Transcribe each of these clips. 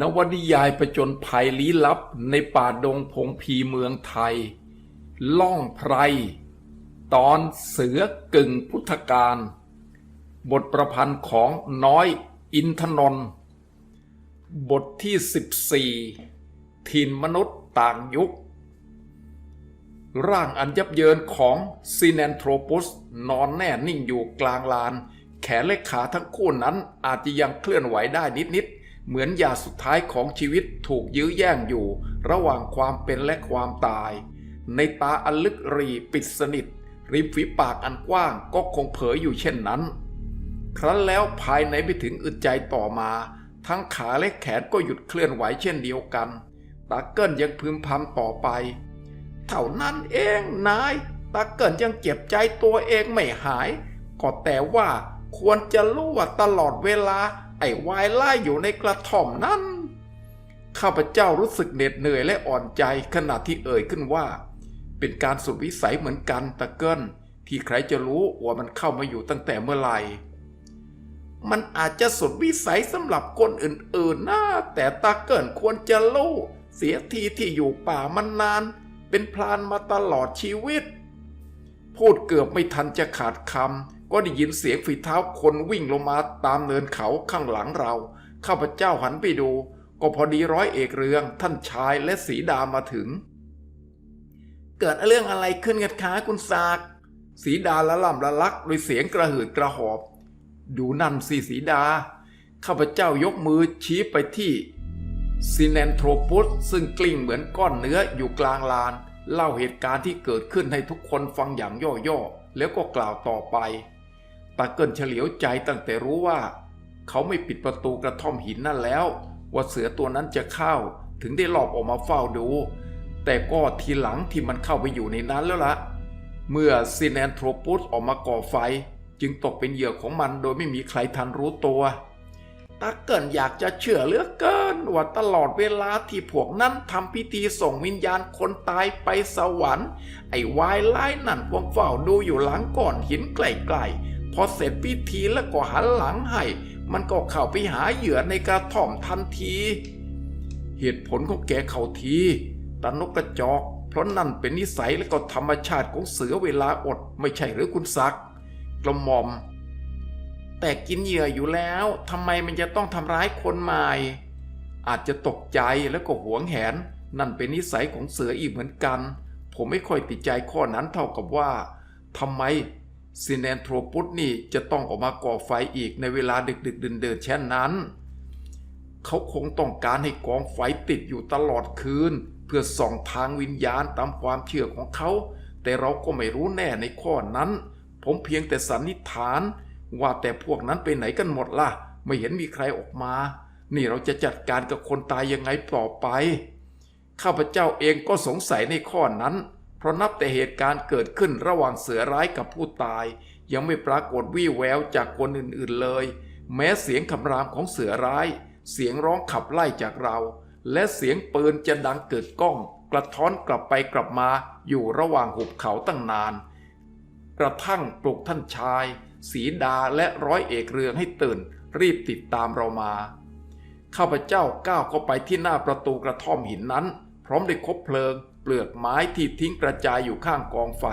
นวนิยายประจนภัยลี้ลับในป่าดงพงพีเมืองไทย ล่องไพร ตอนเสือกึ่งพุทธการ บทประพันธ์ของน้อยอินทนนท์บทที่ 14 ถิ่นมนุษย์ต่างยุค ร่างอันยับเยินของซีแนนโทรปุสนอนแน่นิ่งอยู่กลางลาน แขนและขาทั้งคู่นั้นอาจจะยังเคลื่อนไหวได้นิดๆ เหมือนยาสุดท้ายของชีวิตถูกยื้อแย่งอยู่ ระหว่างความเป็นและความตาย ในตาอันลึกรีปิดสนิท ริมฝีปากอันกว้างก็คงเผยอยู่เช่นนั้น ครั้นแล้วภายในไปถึงอึดใจต่อมา ทั้งขาและแขนก็หยุดเคลื่อนไหวเช่นเดียวกัน ตาเกิลยังพึมพำต่อไป เท่านั้นเองนาย ตาเกิลยังเจ็บใจตัวเองไม่หาย ก็แต่ว่าควรจะรู้ว่าตลอดเวลา ไอ้วายไล่อยู่ในกระท่อมนั้น ข้าพเจ้ารู้สึกเหน็ดเหนื่อยและอ่อนใจขณะที่เอ่ยขึ้นว่า เป็นการสุดวิสัยเหมือนกันตาเกิลที่ใครจะรู้ว่ามันเข้ามาอยู่ตั้งแต่เมื่อไหร่มันอาจจะสุดวิสัยสำหรับคนอื่นๆนะแต่ตาเกิลควรจะรู้เสียทีที่อยู่ป่ามันนาน เป็นพลานมาตลอดชีวิต พูดเกือบไม่ทันจะขาดคำ ก็ได้ยินเสียงฝีเท้าคนวิ่งลงมาตามเนินเขาข้างหลังเรา ข้าพเจ้าหันไปดู ก็พอดีร้อยเอกเรือง ท่านชายและสีดามาถึง เกิดเรื่องอะไรขึ้นกันคะคุณสากสีดาละล่ำละลักด้วยเสียงกระหืดกระหอบ ดูนั่นสิสีดา ข้าพเจ้ายกมือชี้ไปที่ซีแนนโทรปุสซึ่งกลิ้งเหมือนก้อนเนื้ออยู่กลางลาน เล่าเหตุการณ์ที่เกิดขึ้นให้ทุกคนฟังอย่างย่อๆ แล้วก็กล่าวต่อไป ตาเกิลเฉลียวใจตั้งแต่รู้ว่า เขาไม่ปิดประตูกระท่อมหินนั่นแล้ว ว่าเสือตัวนั้นจะเข้า ถึงได้หลอบออกมาเฝ้าดู แต่ก็ทีหลังที่มันเข้าไปอยู่ในนั้นแล้วละเมื่อซีแนนโทรปุสออกมาก่อไฟ จึงตกเป็นเหยื่อของมันโดยไม่มีใครทันรู้ตัวตาเกิลอยากจะเชื่อเหลือเกินว่าตลอดเวลาที่พวกนั้นทำพิธีส่งวิญญาณคนตายไปสวรรค์ ไอ้วายไล่นั่นพวกเฝ้าดูอยู่หลังก้อนหินไกลๆ อเสร็จพิธีแล้วก็หันหลังให้ มันก็เข้าไปหาเหยื่อในกระท่อมทันที เหตุผลของแกเขาทีตานกกระจอก เพราะนั่นเป็นนิสัยและก็ธรรมชาติของเสือเวลาอดไม่ใช่หรือคุณซักกระหม่อม แต่กินเหยื่ออยู่แล้วทำไมมันจะต้องทำร้ายคนใหม่ อาจจะตกใจแล้วก็หวงแหน นั่นเป็นนิสัยของเสืออีกเหมือนกัน ผมไม่ค่อยติดใจข้อนั้นเท่ากับว่าทำไม ซีแนนโทรปุสนี่จะต้องออกมาก่อไฟอีกในเวลาดึกดึกเดินเดินๆเช่นนั้น เขาคงต้องการให้กองไฟติดอยู่ตลอดคืน เพื่อส่องทางวิญญาณตามความเชื่อของเขา แต่เราก็ไม่รู้แน่ในข้อนั้น ผมเพียงแต่สันนิษฐาน ว่าแต่พวกนั้นไปไหนกันหมดล่ะ ไม่เห็นมีใครออกมา นี่เราจะจัดการกับคนตายยังไงต่อไป ข้าพเจ้าเองก็สงสัยในข้อนั้น เพราะนับแต่เหตุการณ์เกิดขึ้นระหว่างเสือร้ายกับผู้ตาย ยังไม่ปรากฏวี่แววจากคนอื่นๆเลย แม้เสียงคำรามของเสือร้าย เสียงร้องขับไล่จากเรา และเสียงปืนจะดังเกิดก้อง กระท้อนกลับไปกลับมาอยู่ระหว่างหุบเขาตั้งนาน กระทั่งปลุกท่านชาย สีดาและร้อยเอกเรืองให้ตื่น รีบติดตามเรามาข้าพเจ้าก้าวเข้าไปที่หน้าประตูกระท่อมหินนั้น พร้อมด้วยคบเพลิง เปลือกไม้ที่ทิ้งกระจายอยู่ข้างกองไฟ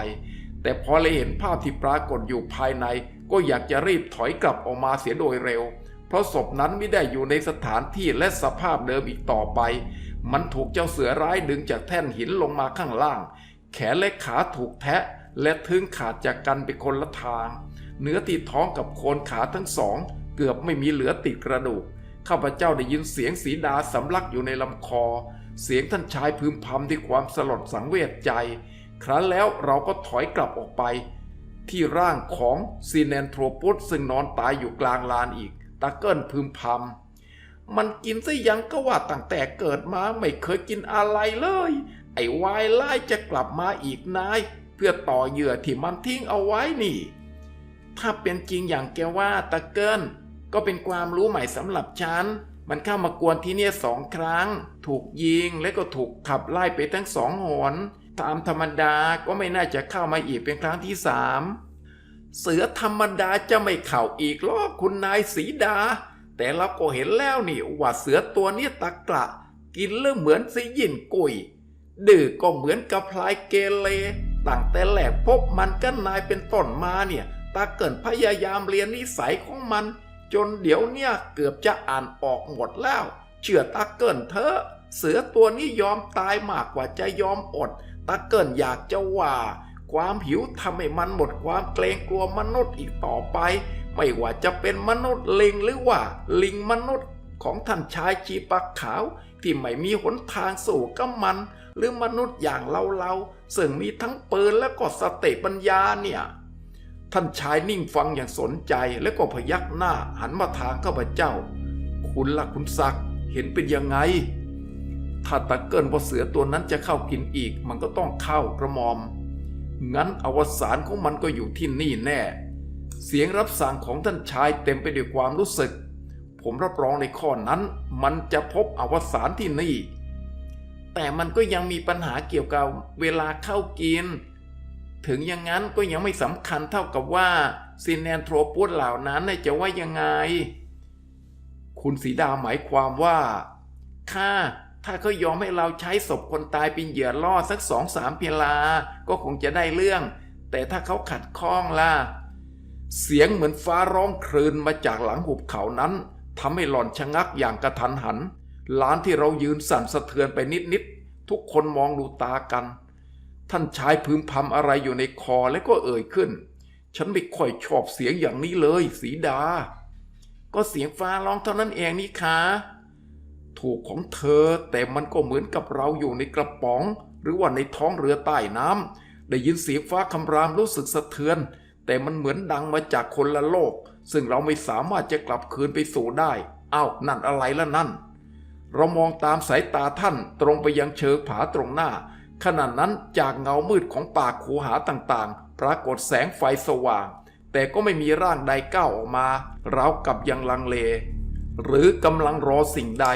แต่พอเลยเห็นภาพที่ปรากฏอยู่ภายใน ก็อยากจะรีบถอยกลับออกมาเสียโดยเร็ว เพราะศพนั้นไม่ได้อยู่ในสถานที่และสภาพเดิมอีกต่อไป มันถูกเจ้าเสือร้ายดึงจากแท่นหินลงมาข้างล่าง แขนและขาถูกแทะ และทึงขาดจากกันไปคนละทาง เนื้อที่ท้องกับโคนขาทั้งสอง เกือบไม่มีเหลือติดกระดูกข้าพเจ้าได้ยินเสียงสีดาสำลักอยู่ในลำคอ เสียงท่านชายพึมพำด้วยความสลดสังเวชใจ ครั้นแล้วเราก็ถอยกลับออกไป ที่ร่างของซีแนนโทรปุสซึ่งนอนตายอยู่กลางลานอีกตาเกิลพึมพำมันกินซะยังก็ว่าตั้งแต่เกิดมาไม่เคยกินอะไรเลย ไอ้วายไล่จะกลับมาอีกนาย เพื่อต่อเหยื่อที่มันทิ้งเอาไว้นี่ ถ้าเป็นจริงอย่างแกว่าตะเกิลก็เป็นความรู้ใหม่สำหรับฉัน มันเข้ามากวนที่เนี่ยสองครั้ง ถูกยิงและก็ถูกขับไล่ไปทั้งสองหนตามธรรมดาก็ไม่น่าจะเข้ามาอีกเป็นครั้งที่สามเสือธรรมดาจะไม่เข่าอีกหรอกคุณนายสีดา แต่เราก็เห็นแล้วนี่ว่าเสือตัวนี้ตะกระ กินเรื่อเหมือนสิยินกุย ดื้อก็เหมือนกับพลายเกเรตั้งแต่แรกพบมันก็นายเป็นต้นมาเนี่ยตาเกินพยายามเรียนนิสัยของมัน จนเดี๋ยวเนี่ยเกือบจะอ่านออกหมดแล้ว เชื่อตาเกินเถอะเสือตัวนี้ยอมตายมากกว่าจะยอมอดตาเกินอยากจะว่า ความหิวทำให้มันหมดความเกรงกลัวมนุษย์อีกต่อไป ไม่ว่าจะเป็นมนุษย์ลิงหรือว่า ลิงมนุษย์ของท่านชายชีปักขาว ที่ไม่มีหนทางสู่กับมัน หรือมนุษย์อย่างเราเราๆซึ่งมีทั้งปืนและก็สติปัญญาเนี่ย ท่านชายนิ่งฟังอย่างสนใจแล้วก็พยักหน้าหันมาทางข้าพเจ้า คุณล่ะคุณศักดิ์เห็นเป็นยังไง ถ้าตะเกินว่าเสือตัวนั้นจะเข้ากินอีก มันก็ต้องเข้ากระมอม งั้นอวสานของมันก็อยู่ที่นี่แน่ เสียงรับสั่งของท่านชายเต็มไปด้วยความรู้สึก ผมรับรองในข้อนั้น มันจะพบอวสานที่นี่ แต่มันก็ยังมีปัญหาเกี่ยวกับเวลาเข้ากิน ถึงอย่างนั้นก็ยังไม่สำคัญเท่ากับว่าซินแนนโทรปุสเหล่านั้นจะว่ายังไง คุณสีดาหมายความว่าค่ะถ้าเขายอมให้เราใช้ศพคนตายเป็นเหยื่อล่อสักสองสามเพลา ก็คงจะได้เรื่อง แต่ถ้าเขาขัดข้องล่ะ เสียงเหมือนฟ้าร้องครืนมาจากหลังหุบเขานั้นทำให้หล่อนชะงักอย่างกระทันหันลานที่เรายืนสั่นสะเทือนไปนิดๆทุกคนมองดูตากัน ท่านชายพึมพำอะไรอยู่ในคอแล้วก็เอ่ยขึ้น ฉันไม่ค่อยชอบเสียงอย่างนี้เลย สีดา ก็เสียงฟ้าร้องเท่านั้นเองนี่คะถูกของเธอแต่มันก็เหมือนกับเราอยู่ในกระป๋อง หรือว่าในท้องเรือใต้น้ำได้ยินเสียงฟ้าคำรามรู้สึกสะเทือน แต่มันเหมือนดังมาจากคนละโลก ซึ่งเราไม่สามารถจะกลับคืนไปสู่ได้อ้าวนั่นอะไรละนั่น เรามองตามสายตาท่านตรงไปยังเชิงผาตรงหน้า ขณะนั้นจากเงามืดของป่าคูหาต่างๆ ปรากฏแสงไฟสว่าง แต่ก็ไม่มีร่างใดก้าวออกมาเราวกับยังลังเล หรือกำลังรอสิ่งใด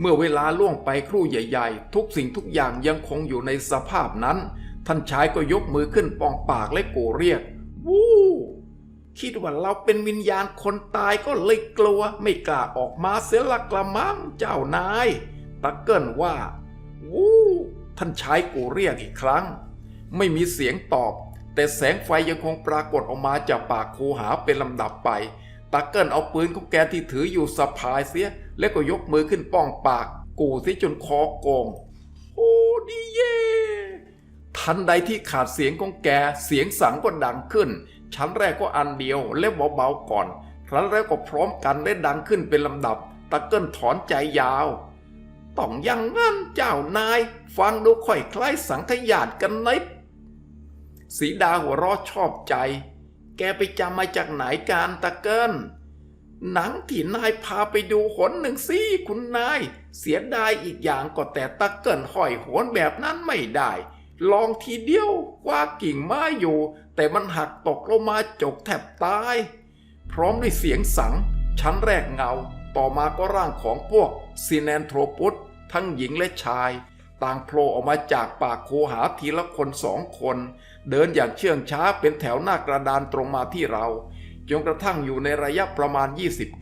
เมื่อเวลาล่วงไปครู่ใหญ่ ๆ ทุกสิ่งทุกอย่างยังคงอยู่ในสภาพนั้น ท่านชายก็ยกมือขึ้นปองปากและกูเรียก วู้คิดว่าเราเป็นวิญญาณคนตายก็เลยกลัว ไม่กล้าออกมาเสียละกละมังเจ้านายตะเกิลว่า วู้ ท่านใชายกูเรียกอีกครั้ง ไม่มีเสียงตอบ แต่แสงไฟยังคงปรากฏออกมาจากปากคูหาเป็นลำดับไปตาเกิลเอาปืนของแกที่ถืออยู่สะพายเสีย แล้วก็ยกมือขึ้นป้องปาก กูเสียจนคอโกง โอ้ดีเย่ทันใดที่ขาดเสียงของแกเสียงสังก็ดังขึ้น ชั้นแรกก็อันเดียวและเบาๆก่อน ครั้นแรกก็พร้อมกันและดังขึ้นเป็นลำดับตะเกิลถอนใจยาว ต้องอยังงั้นเจ้านาย ฟังดูค่อยคล้ายสังขยาดกันนิดสีดาหัวเราะชอบใจ แกไปจำมาจากไหนการตะเกิลหนังที่นายพาไปดูหนหนึ่งสิคุณนาย เสียดายอีกอย่างก็แต่ตะเกิลห้อยโหนแบบนั้นไม่ได้ ลองทีเดียวกว่ากิ่งไม้อยู่ แต่มันหักตกลงมาจกแทบตาย พร้อมด้วยเสียงสัง ชั้นแรกเงา ต่อมาก็ร่างของพวกซีแนนโทรปุส ทั้งหญิงและชาย ต่างโผล่ออกมาจากปากโคหาทีละคนสองคน เดินอย่างเชื่องช้าเป็นแถวหน้ากระดานตรงมาที่เราจนกระทั่งอยู่ในระยะประมาณ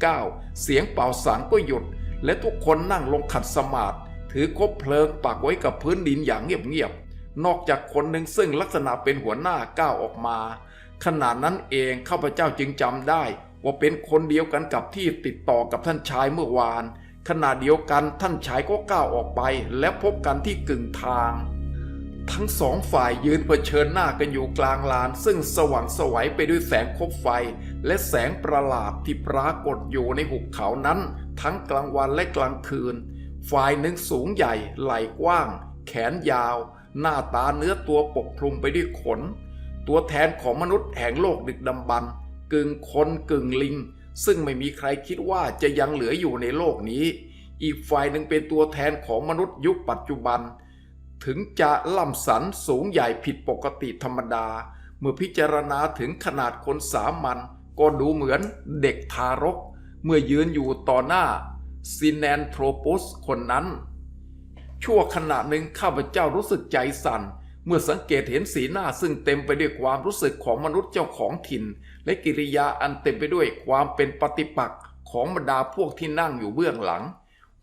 29 เสียงเป่าสังก็หยุด และทุกคนนั่งลงขัดสมาธิถือคบเพลิงปักไว้กับพื้นดินอย่างเงียบๆนอกจากคนหนึ่งซึ่งลักษณะเป็นหัวหน้าก้าวออกมาขณะนั้นเองข้าพเจ้าจึงจำได้ ว่าเป็นคนเดียวกันกับที่ติดต่อกับท่านชายเมื่อวาน ขณะเดียวกันท่านชายก็ก้าวออกไปและพบกันที่กึ่งทาง ทั้งสองฝ่ายยืนเผชิญหน้ากันอยู่กลางลาน ซึ่งสว่างไสวัยไปด้วยแสงคบไฟ และแสงประหลาดที่ปรากฏอยู่ในหุบเขานั้น ทั้งกลางวันและกลางคืน ฝ่ายหนึ่งสูงใหญ่ ไหล่กว้าง แขนยาว หน้าตาเนื้อตัวปกคลุมไปด้วยขน ตัวแทนของมนุษย์แห่งโลกดึกดำบรรกึ่งคนกึ่งลิง ซึ่งไม่มีใครคิดว่าจะยังเหลืออยู่ในโลกนี้ อีกฝ่ายหนึ่งเป็นตัวแทนของมนุษย์ยุคปัจจุบัน ถึงจะล่ำสันสูงใหญ่ผิดปกติธรรมดา เมื่อพิจารณาถึงขนาดคนสามัญก็ดูเหมือนเด็กทารก เมื่อยืนอยู่ต่อหน้าซินแนนโทรปุสคนนั้น ชั่วขณะหนึ่งข้าพเจ้ารู้สึกใจสั่น เมื่อสังเกตเห็นสีหน้าซึ่งเต็มไปด้วยความรู้สึกของมนุษย์เจ้าของถิ่น และกิริยาอันเต็มไปด้วยความเป็นปฏิปักษ์ของบรรดาพวกที่นั่งอยู่เบื้องหลัง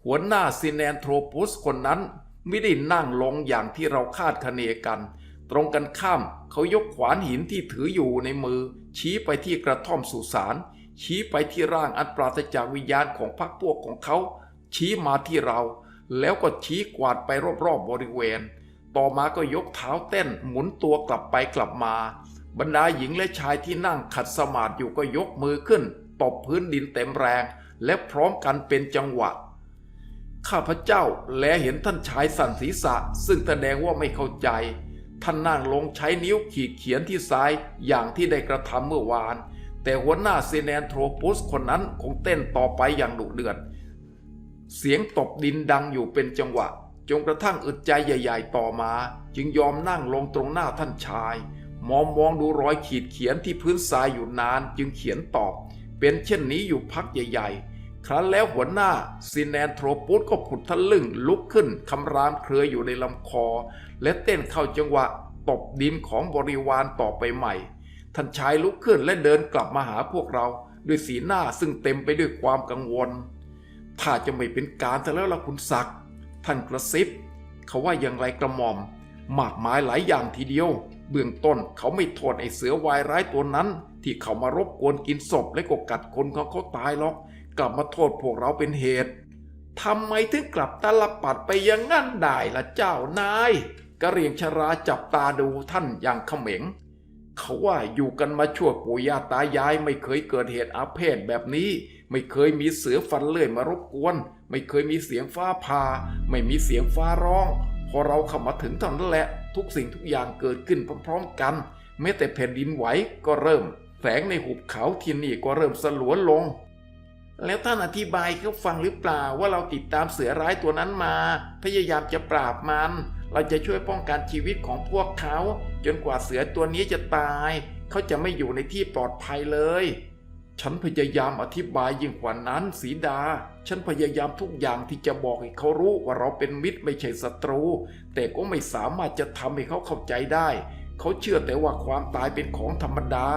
หัวหน้าซินแอนโทรปุสคนนั้นไม่ได้นั่งลงอย่างที่เราคาดคะเนกัน ตรงกันข้ามเขายกขวานหินที่ถืออยู่ในมือ ชี้ไปที่กระท่อมสุสานชี้ไปที่ร่างอันปราศจากวิญญาณของพรรคพวกของเขา ชี้มาที่เรา แล้วก็ชี้กวาดไปรอบๆบริเวณ ต่อมาก็ยกเท้าเต้นหมุนตัวกลับไปกลับมา บรรดาหญิงและชายที่นั่งขัดสมาธิอยู่ก็ยกมือขึ้น ตบพื้นดินเต็มแรง และพร้อมกันเป็นจังหวะ ข้าพเจ้าแลเห็นท่านชายสั่นศีรษะ ซึ่งแสดงว่าไม่เข้าใจ ท่านนั่งลงใช้นิ้วขีดเขียนที่ซ้ายอย่างที่ได้กระทำเมื่อวาน แต่หัวหน้าเซเนนโทรปุสคนนั้นคงเต้นต่อไปอย่างดุเดือด เสียงตบดินดังอยู่เป็นจังหวะ จนกระทั่งอึดใจใหญ่ ๆ ต่อมา จึงยอมนั่งลงตรงหน้าท่านชาย มองมองดูรอยขีดเขียนที่พื้นทรายอยู่นานจึงเขียนตอบ เป็นเช่นนี้อยู่พักใหญ่ ๆ ครั้นแล้วหัวหน้าซีแนนโทรปุสก็ผุดทะลึ่งลุกขึ้นคำรามเครืออยู่ในลำคอ และเต้นเข้าจังหวะตบดินของบริวารต่อไปใหม่ ท่านชายลุกขึ้นและเดินกลับมาหาพวกเรา ด้วยสีหน้าซึ่งเต็มไปด้วยความกังวล ถ้าจะไม่เป็นการซะแล้วล่ะคุณศักดิ์ท่านกระซิบ เขาว่าอย่างไรกระหม่อม มากมายหลายอย่างทีเดียว เบื้องต้นเขาไม่โทษไอ้เสือวายร้ายตัวนั้น ที่เขามารบกวนกินศพและก็กัดคนของเขาตายหรอก กลับมาโทษพวกเราเป็นเหตุทำไมถึงกลับตาลปัดไปอยังงั้นได้ล่ะเจ้านายกระเรียงชราจับตาดูท่านอย่างเขม็ง เขาว่าอยู่กันมาชั่วปู่ย่าตายายไม่เคยเกิดเหตุอาเพศแบบนี้ ไม่เคยมีเสือฟันเลื่อยมารบกวน ไม่เคยมีเสียงฟ้าผ่าไม่มีเสียงฟ้าร้อง พอเราเข้ามาถึงเท่านั้นแหละ ทุกสิ่งทุกอย่างเกิดขึ้นพร้อมๆกัน แม้แต่แผ่นดินไหวก็เริ่ม แสงในหุบเขาที่นี่ก็เริ่มสลัวลง แล้วท่านอธิบายเขาฟังหรือเปล่าว่าเราติดตามเสือร้ายตัวนั้นมา พยายามจะปราบมัน เราจะช่วยป้องกันชีวิตของพวกเขา จนกว่าเสือตัวนี้จะตาย เขาจะไม่อยู่ในที่ปลอดภัยเลย ฉันพยายามอธิบายยิ่งกว่านั้นสีดา ฉันพยายามทุกอย่างที่จะบอกให้เขารู้ว่าเราเป็นมิตรไม่ใช่ศัตรู แต่ก็ไม่สามารถจะทำให้เขาเข้าใจได้ เขาเชื่อแต่ว่าความตายเป็นของธรรมดา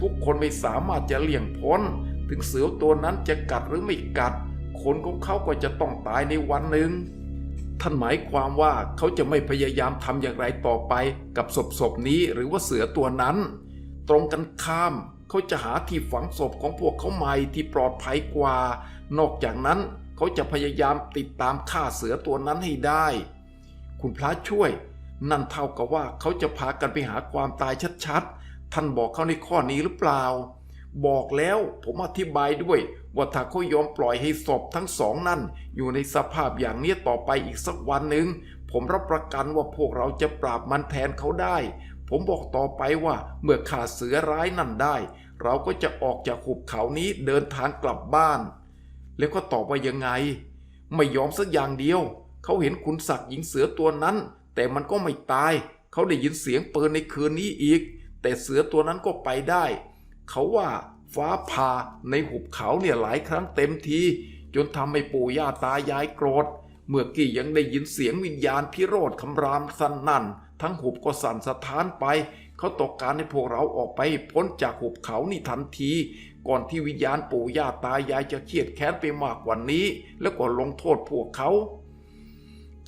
ทุกคนไม่สามารถจะเลี่ยงพ้น ถึงเสือตัวนั้นจะกัดหรือไม่กัด คนของเขาก็จะต้องตายในวันหนึ่งท่านหมายความว่าเขาจะไม่พยายามทำอย่างไรต่อไปกับศพศพนี้หรือว่าเสือตัวนั้น ตรงกันข้าม เขาจะหาที่ฝังศพของพวกเขาใหม่ที่ปลอดภัยกว่า นอกจากนั้นเขาจะพยายามติดตามฆ่าเสือตัวนั้นให้ได้ คุณพระช่วย นั่นเท่ากับว่าเขาจะพากันไปหาความตายชัดๆ ท่านบอกเขาในข้อนี้หรือเปล่า บอกแล้วผมอธิบายด้วยว่าถ้าเขายอมปล่อยให้ศพทั้งสองนั่น อยู่ในสภาพอย่างนี้ต่อไปอีกสักวันหนึ่งผมรับประกันว่าพวกเราจะปราบมันแทนเขาได้ ผมบอกต่อไปว่าเมื่อขาเสือร้ายนั่นได้ เราก็จะออกจากหุบเขานี้เดินทางกลับบ้าน แล้วก็ตอบว่ายังไง ไม่ยอมสักอย่างเดียว เขาเห็นขุนศักดิ์หญิงเสือตัวนั้น แต่มันก็ไม่ตาย เขาได้ยินเสียงปืนในคืนนี้อีก แต่เสือตัวนั้นก็ไปได้ เขาว่าฟ้าผ่าในหุบเขาเนี่ยหลายครั้งเต็มทีจนทำให้ปู่ย่าตายายโกรธ เมื่อกี้ยังได้ยินเสียงวิญญาณพิโรธคำรามสันนั่น ทั้งหุบก็สั่นสะท้านไป เขาตกการให้พวกเราออกไปพ้นจากหุบเขานี่ทันที ก่อนที่วิญญาณปู่ย่าตายายจะเครียดแค้นไปมากกว่านี้ แล้วก็ลงโทษพวกเขา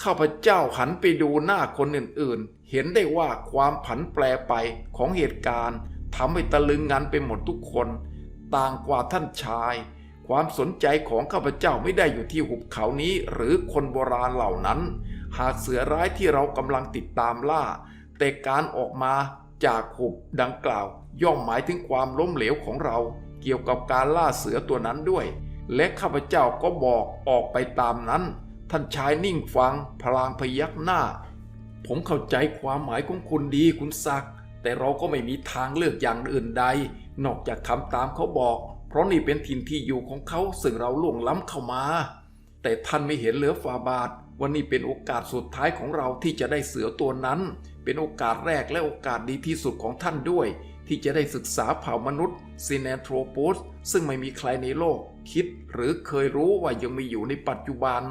ข้าพเจ้าหันไปดูหน้าคนอื่นๆ เห็นได้ว่าความผันแปรไปของเหตุการณ์ทำให้ตะลึงงันไปหมดทุกคน ต่างกว่าท่านชาย ความสนใจของข้าพเจ้าไม่ได้อยู่ที่หุบเขานี้หรือคนโบราณเหล่านั้น หากเสือร้ายที่เรากำลังติดตามล่า แต่การออกมาจากหุบดังกล่าว ย่อมหมายถึงความล้มเหลวของเรา เกี่ยวกับการล่าเสือตัวนั้นด้วย และข้าพเจ้าก็บอกออกไปตามนั้น ท่านชายนิ่งฟังพลางพยักหน้า ผมเข้าใจความหมายของคุณดีคุณศักดิ์แต่เราก็ไม่มีทางเลือกอย่างอื่นใด นอกจากทำตามเขาบอก เพราะนี่เป็นถิ่นที่อยู่ของเขาซึ่งเราล่วงล้ำเข้ามา แต่ท่านไม่เห็นเหลือฟาบาท วันนี้เป็นโอกาสสุดท้ายของเราที่จะได้เสือตัวนั้น เป็นโอกาสแรกและโอกาสดีที่สุดของท่านด้วย ที่จะได้ศึกษาเผ่ามนุษย์ซีแนโทรโปสซึ่งไม่มีใครในโลก คิดหรือเคยรู้ว่ายังมีอยู่ในปัจจุบัน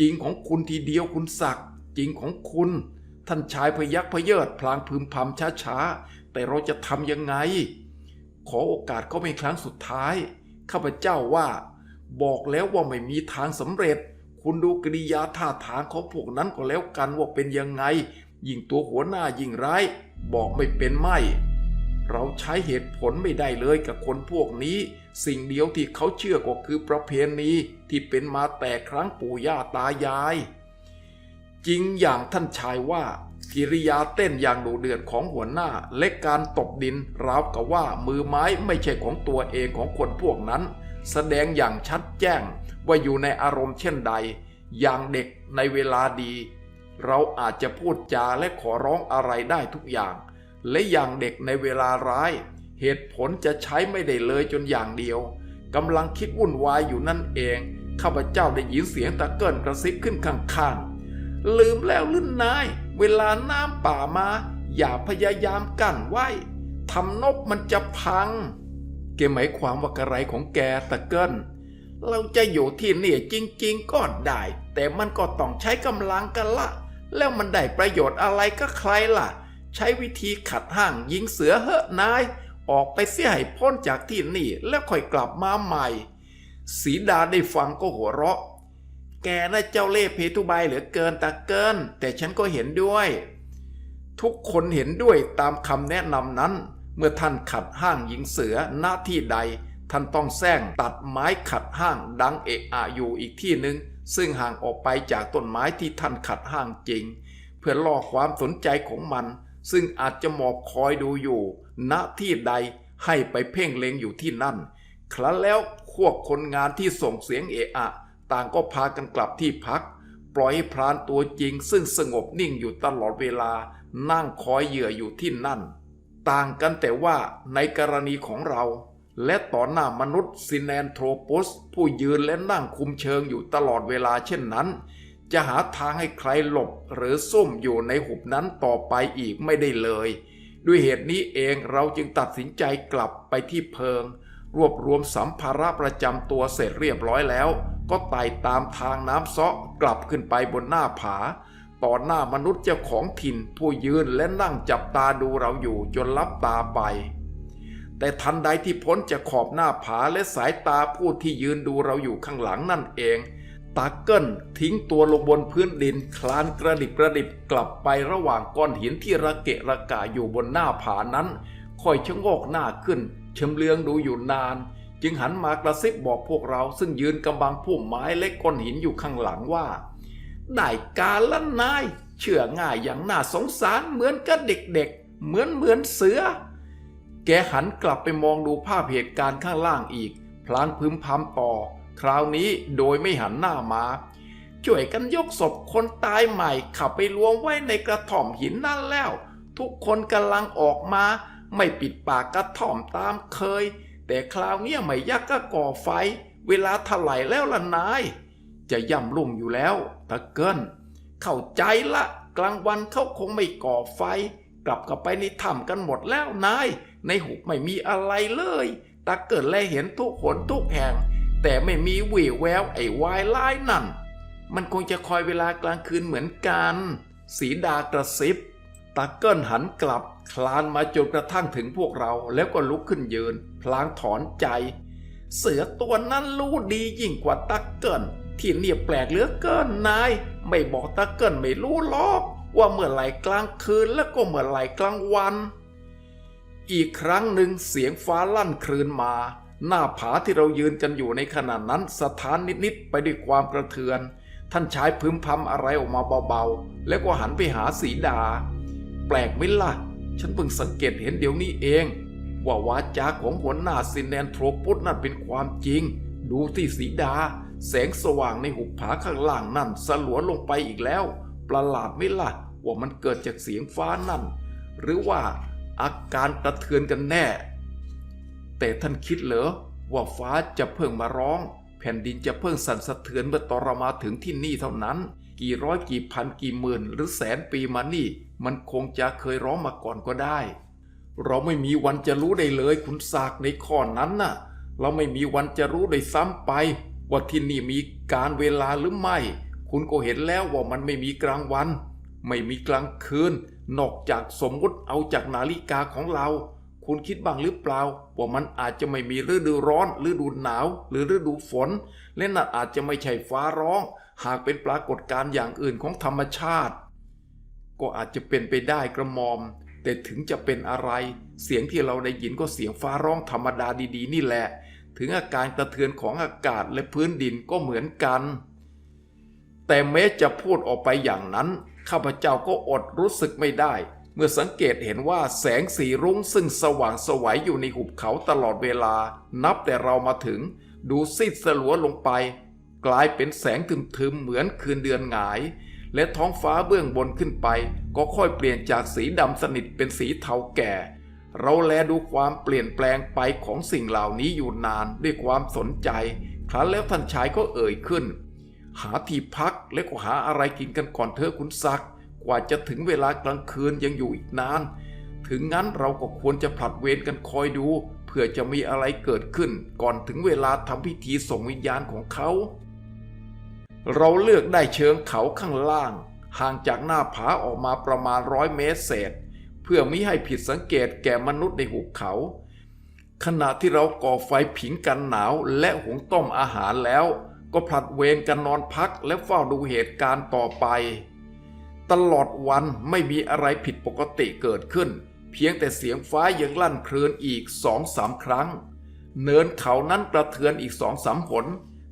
จริงของคุณทีเดียวคุณศักดิ์จริงของคุณ ท่านชายพยักพเยิดพลางพึมพำช้าๆ แต่เราจะทำยังไง ขอโอกาสเขาเป็นครั้งสุดท้าย ข้าพเจ้าว่า บอกแล้วว่าไม่มีทางสำเร็จ คุณดูกริยาท่าทางของพวกนั้นก็แล้วกันว่าเป็นยังไง ยิ่งตัวหัวหน้ายิ่งร้าย บอกไม่เป็นไม่ เราใช้เหตุผลไม่ได้เลยกับคนพวกนี้ สิ่งเดียวที่เขาเชื่อก็คือประเพณีที่เป็นมาแต่ครั้งปู่ย่าตายาย จริงอย่างท่านชายว่ากิริยาเต้นอย่างดุเดือดของหัวหน้า และการตบดินราวกับว่ามือไม้ไม่ใช่ของตัวเองของคนพวกนั้น แสดงอย่างชัดแจ้งว่าอยู่ในอารมณ์เช่นใด อย่างเด็กในเวลาดี เราอาจจะพูดจาและขอร้องอะไรได้ทุกอย่าง และอย่างเด็กในเวลาร้าย เหตุผลจะใช้ไม่ได้เลยจนอย่างเดียวกำลังคิดวุ่นวายอยู่นั่นเอง ข้าพเจ้าได้ยินเสียงตะเกินกระซิบขึ้นข้างๆ ลืมแล้วลื่นนาย เวลาน้ำป่ามา อย่าพยายามกั้นไว้ทำนบมันจะพัง แกหมายความว่ากระไรของแกตะเกินเราจะอยู่ที่นี่จริงๆก็ได้ แต่มันก็ต้องใช้กำลังกันละ แล้วมันได้ประโยชน์อะไรก็ใครล่ะ ใช้วิธีขัดห้างยิงเสือเหอะนาย ออกไปเสียให้พ้นจากที่นี่แล้วค่อยกลับมาใหม่ สีดาได้ฟังก็หัวเราะ แกน่ะเจ้าเล่ห์เพทุบายเหลือเกินตาเกิน แต่ฉันก็เห็นด้วย ทุกคนเห็นด้วยตามคำแนะนำนั้น เมื่อท่านขัดห้างหญิงเสือหน้าที่ใด ท่านต้องแซงตัดไม้ขัดห้างดังเอะอะอยู่อีกที่หนึ่งซึ่งห่างออกไปจากต้นไม้ที่ท่านขัดห้างจริง เพื่อล่อความสนใจของมัน ซึ่งอาจจะหมอบคอยดูอยู่ณที่ใดให้ไปเพ่งเล็งอยู่ที่นั่น ครั้นแล้วพวกคนงานที่ส่งเสียงเอะอะ ต่างก็พากันกลับที่พัก ปล่อยให้พรานตัวจริงซึ่งสงบนิ่งอยู่ตลอดเวลานั่งคอยเหยื่ออยู่ที่นั่น ต่างกันแต่ว่าในกรณีของเรา และต่อหน้ามนุษย์ซินแอนโทรโปส ผู้ยืนและนั่งคุมเชิงอยู่ตลอดเวลาเช่นนั้น จะหาทางให้ใครหลบหรือซุ่มอยู่ในหุบนั้นต่อไปอีกไม่ได้เลย ด้วยเหตุนี้เองเราจึงตัดสินใจกลับไปที่เพิง รวบรวมสัมภาระประจำตัวเสร็จเรียบร้อยแล้ว ก็ไต่ตามทางน้ำเซาะกลับขึ้นไปบนหน้าผา ต่อหน้ามนุษย์เจ้าของถิ่นผู้ยืนและนั่งจับตาดูเราอยู่จนลับตาไป แต่ทันใดที่พ้นจากขอบหน้าผาและสายตาผู้ที่ยืนดูเราอยู่ข้างหลังนั่นเองตาเกิลทิ้งตัวลงบนพื้นดินคลานกระดิบกระดิบกลับไประหว่างก้อนหินที่ระเกะระกะอยู่บนหน้าผานั้น ค่อยชะโงกหน้าขึ้นชำเลืองดูอยู่นาน จึงหันมากระซิบบอกพวกเราซึ่งยืนกำบังพุ่มไม้และก้อนหินอยู่ข้างหลังว่า ได้การละนาย เชื่อง่ายอย่างน่าสงสารเหมือนกับเด็กๆ เหมือนเหมือนเสือ แกหันกลับไปมองดูภาพเหตุการณ์ข้างล่างอีก พลางพึมพำต่อ คราวนี้โดยไม่หันหน้ามา ช่วยกันยกศพคนตายใหม่ขับไปรวมไว้ในกระถ่อมหินนั่นแล้ว ทุกคนกำลังออกมา ไม่ปิดปากกระถ่อมตามเคย แต่คราวนี้ไม่ยักก็ก่อไฟ เวลาถลายแล้วล่ะนาย จะย่ำลุ่มอยู่แล้วตะเกินเข้าใจละกลางวันเขาคงไม่ก่อไฟ กลับเข้าไปในถ้ำกันหมดแล้วนาย ในหุบไม่มีอะไรเลยตาเกิดแลเห็นทุกหนทุกแห่ง แต่ไม่มีวี่แววไอ้วายร้ายนั่น มันคงจะคอยเวลากลางคืนเหมือนกัน สีดากระซิบตาเกิลหันกลับคลานมาจนกระทั่งถึงพวกเราแล้วก็ลุกขึ้นยืน พลางถอนใจ เสือตัวนั้นรู้ดียิ่งกว่าตาเกิล ที่เนี่ยแปลกเหลือเกินนาย ไม่บอกตาเกิลไม่รู้หรอก ว่าเมื่อไหร่กลางคืนแล้วก็เมื่อไหร่กลางวัน อีกครั้งหนึ่งเสียงฟ้าลั่นคลืนมา หน้าผาที่เรายืนกันอยู่ในขณะนั้นสถานนิดๆไปด้วยความกระเทือน ท่านชายพึมพำอะไรออกมาเบาๆ แล้วก็หันไปหาสีดา แปลกไหมล่ะ ฉันเพิ่งสังเกตเห็นเดี๋ยวนี้เองว่าวาจาของหัวหน้าซินแนนโทรปุตนั่นเป็นความจริง ดูที่สีดา แสงสว่างในหุบผาข้างล่างนั่นสลัวลงไปอีกแล้ว ประหลาดไหมล่ะว่ามันเกิดจากเสียงฟ้านั่น หรือว่าอาการกระเทือนกันแน่ แต่ท่านคิดเหรอว่าฟ้าจะเพิ่งมาร้อง แผ่นดินจะเพิ่งสั่นสะเทือนเมื่อตอนเรามาถึงที่นี่เท่านั้น กี่ร้อยกี่พันกี่หมื่นหรือแสนปีมานี่ มันคงจะเคยร้องมาก่อนก็ได้ เราไม่มีวันจะรู้ได้เลยคุณสากในข้อนั้นน่ะ เราไม่มีวันจะรู้ได้ซ้ำไป ว่าที่นี่มีการเวลาหรือไม่ คุณก็เห็นแล้วว่ามันไม่มีกลางวัน ไม่มีกลางคืน นอกจากสมมติเอาจากนาฬิกาของเรา คุณคิดบ้างหรือเปล่า ว่ามันอาจจะไม่มีฤดูร้อนฤดูหนาว หรือฤดูฝน และนั่นอาจจะไม่ใช่ฟ้าร้อง หากเป็นปรากฏการณ์อย่างอื่นของธรรมชาติ ก็อาจจะเป็นไปได้กระมอม แต่ถึงจะเป็นอะไร เสียงที่เราได้ยินก็เสียงฟ้าร้องธรรมดาดี ๆ นี่แหละ ถึงอาการกระเทือนของอากาศและพื้นดินก็เหมือนกัน แต่แม้จะพูดออกไปอย่างนั้นข้าพเจ้าก็อดรู้สึกไม่ได้ เมื่อสังเกตเห็นว่าแสงสีรุ้งซึ่งสว่างสวัยอยู่ในหุบเขาตลอดเวลา นับแต่เรามาถึง ดูซีดสลัวลงไป กลายเป็นแสงทึมๆเหมือนคืนเดือนหงาย และท้องฟ้าเบื้องบนขึ้นไป ก็ค่อยเปลี่ยนจากสีดำสนิทเป็นสีเทาแก่ เราแลดูความเปลี่ยนแปลงไปของสิ่งเหล่านี้อยู่นานด้วยความสนใจ ครั้นแล้วท่านชายก็เอ่ยขึ้น หาที่พักและก็หาอะไรกินกันก่อนเถอะคุณศักดิ์กว่าจะถึงเวลากลางคืนยังอยู่อีกนาน ถึงงั้นเราก็ควรจะผลัดเวรกันคอยดู เพื่อจะมีอะไรเกิดขึ้น ก่อนถึงเวลาทำพิธีส่งวิญญาณของเขา เราเลือกได้เชิงเขาข้างล่าง ห่างจากหน้าผาออกมาประมาณร้อยเมตรเศษ พื่อมิให้ผิดสังเกตแก่มนุษย์ในหุบเขา ขณะที่เราก่อไฟผิงกันหนาวและหุงต้มอาหารแล้ว ก็ผลัดเวรกันนอนพักและเฝ้าดูเหตุการณ์ต่อไป ตลอดวันไม่มีอะไรผิดปกติเกิดขึ้น เพียงแต่เสียงฟ้ายังลั่นเคลืนอีกสองสามครั้ง เนินเขานั้นกระเทือนอีกสองสามหน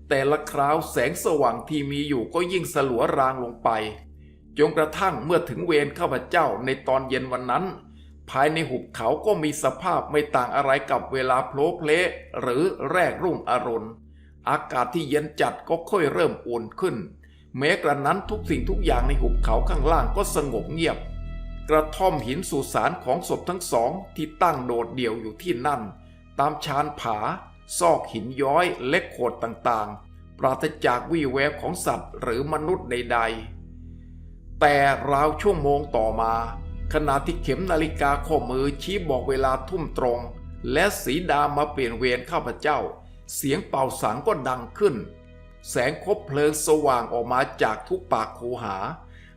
แต่ละคราวแสงสว่างที่มีอยู่ก็ยิ่งสลัวรางลงไป จนกระทั่งเมื่อถึงเวรข้าพเจ้าในตอนเย็นวันนั้น ภายในหุบเขาก็มีสภาพไม่ต่างอะไรกับเวลาโผล่เพลหรือแรกรุ่งอรุณอากาศที่เย็นจัดก็ค่อยเริ่มอุ่นขึ้น แม้กระนั้นทุกสิ่งทุกอย่างในหุบเขาข้างล่างก็สงบเงียบ กระท่อมหินสุสานของศพทั้งสองที่ตั้งโดดเดี่ยวอยู่ที่นั่น ตามชานผา ซอกหินย้อยและโขดต่างๆ ปราศจากวี่แววของสัตว์หรือมนุษย์ใดๆ แต่ราวชั่วโมงต่อมา ขณะที่เข็มนาฬิกาข้อมือชี้บอกเวลาทุ่มตรง และสีดามาเปลี่ยนเวรข้าพเจ้า เสียงเป่าสังก็ดังขึ้น แสงคบเพลิงสว่างออกมาจากทุกปากคูหา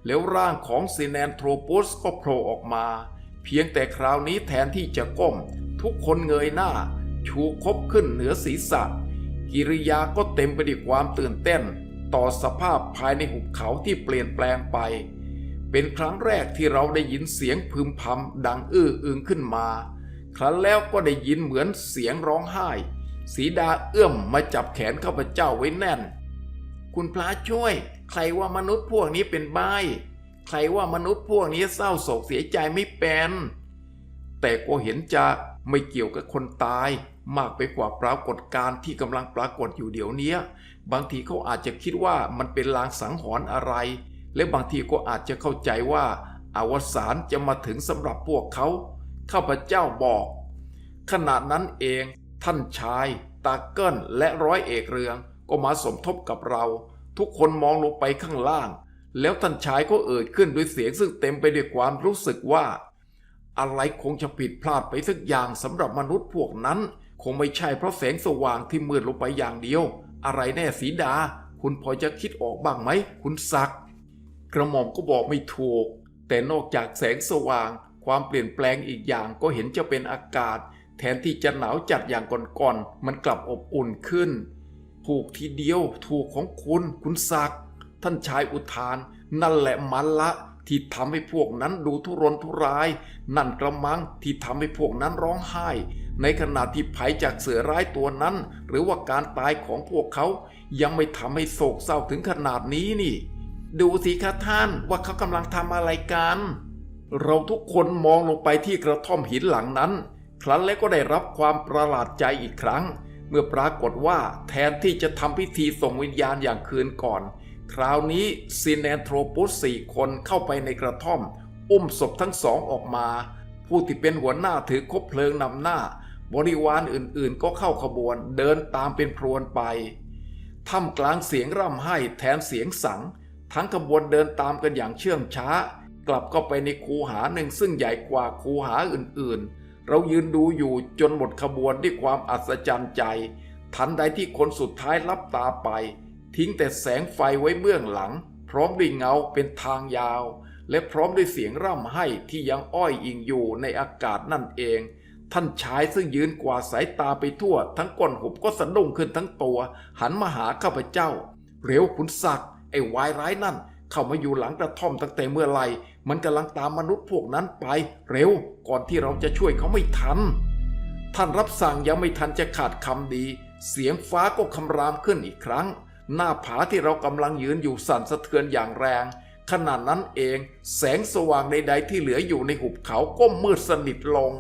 แล้วร่างของซีแนนโทรปุสก็โผล่ออกมา เพียงแต่คราวนี้แทนที่จะก้ม ทุกคนเงยหน้า ชูคบขึ้นเหนือศีรษะ กิริยาก็เต็มไปด้วยความตื่นเต้น ต่อสภาพภายในหุบเขาที่เปลี่ยนแปลงไป เป็นครั้งแรกที่เราได้ยินเสียงพึมพำดังอื้ออึงขึ้นมา ครั้นแล้วก็ได้ยินเหมือนเสียงร้องไห้ สีดาเอื้อมมาจับแขนข้าพเจ้าไว้แน่น คุณพระช่วย ใครว่ามนุษย์พวกนี้เป็นใบใครว่ามนุษย์พวกนี้เศร้าโศกเสียใจไม่เป็นแต่ก็เห็นจะไม่เกี่ยวกับคนตายมากไปกว่าปรากฏการณ์ที่กำลังปรากฏอยู่เดี๋ยวนี้ บางทีเขาอาจจะคิดว่ามันเป็นลางสังหรณ์อะไร และบางทีก็อาจจะเข้าใจว่าอวสานจะมาถึงสำหรับพวกเขาข้าพเจ้าบอก ขณะนั้นเอง ท่านชาย ตาเกิลและร้อยเอกเรืองก็มาสมทบกับเรา ทุกคนมองลงไปข้างล่าง แล้วท่านชายก็เอ่ยขึ้นด้วยเสียงซึ่งเต็มไปด้วยความรู้สึกว่า อะไรคงจะผิดพลาดไปสักอย่างสำหรับมนุษย์พวกนั้น คงไม่ใช่เพราะแสงสว่างที่มืดลงไปอย่างเดียว อะไรแน่สีดา คุณพอจะคิดออกบ้างไหม คุณศักดิ์กระหม่อมก็บอกไม่ถูก แต่นอกจากแสงสว่าง ความเปลี่ยนแปลงอีกอย่างก็เห็นจะเป็นอากาศ แทนที่จะหนาวจัดอย่างก่อนๆมันกลับอบอุ่นขึ้น ถูกทีเดียวถูกของคุณ คุณศักดิ์ท่านชายอุทาน นั่นแหละมันละที่ทำให้พวกนั้นดูทุรนทุราย นั่นกระมังที่ทำให้พวกนั้นร้องไห้ ในขณะที่ภัยจากเสือร้ายตัวนั้น หรือว่าการตายของพวกเขา ยังไม่ทำให้โศกเศร้าถึงขนาดนี้นี่ ดูสิคะท่านว่าเขากำลังทำอะไรกัน เราทุกคนมองลงไปที่กระท่อมหินหลังนั้น ครั้นแล้วก็ได้รับความประหลาดใจอีกครั้ง เมื่อปรากฏว่าแทนที่จะทำพิธีส่งวิญญาณอย่างคืนก่อน คราวนี้ซีแนนโทรปุสสี่คนเข้าไปในกระท่อม อุ้มศพทั้งสองออกมาผู้ที่เป็นหัวหน้าถือคบเพลิงนำหน้า บริวารอื่นๆก็เข้าขบวนเดินตามเป็นพรวนไปท่ามกลางเสียงร่ำไห้แทนเสียงสัง ทั้งขบวนเดินตามกันอย่างเชื่องช้า กลับเข้าไปในคูหาหนึ่งซึ่งใหญ่กว่าคูหาอื่นๆ เรายืนดูอยู่จนหมดขบวนด้วยความอัศจรรย์ใจ ทันใดที่คนสุดท้ายลับตาไป ทิ้งแต่แสงไฟไว้เบื้องหลัง พร้อมด้วยเงาเป็นทางยาว และพร้อมด้วยเสียงร่ำไห้ที่ยังอ้อยอิงอยู่ในอากาศนั่นเอง ท่านชายซึ่งยืนกวาดสายตาไปทั่ว ทั้งก้นหุบก็สะดุ้งขึ้นทั้งตัว หันมาหาข้าพเจ้า เร็วขุนศักดิ์ไอ้วายร้ายนั่น เข้ามาอยู่หลังกระท่อมตั้งแต่เมื่อไหร่มันกำลังตามมนุษย์พวกนั้นไป เร็วก่อนที่เราจะช่วยเขาไม่ทัน ท่านรับสั่งยังไม่ทันจะขาดคำดี เสียงฟ้าก็คำรามขึ้นอีกครั้ง หน้าผาที่เรากำลังยืนอยู่สั่นสะเทือนอย่างแรงขณะนั้นเอง แสงสว่างใดๆที่เหลืออยู่ในหุบเขาก็มืดสนิทลง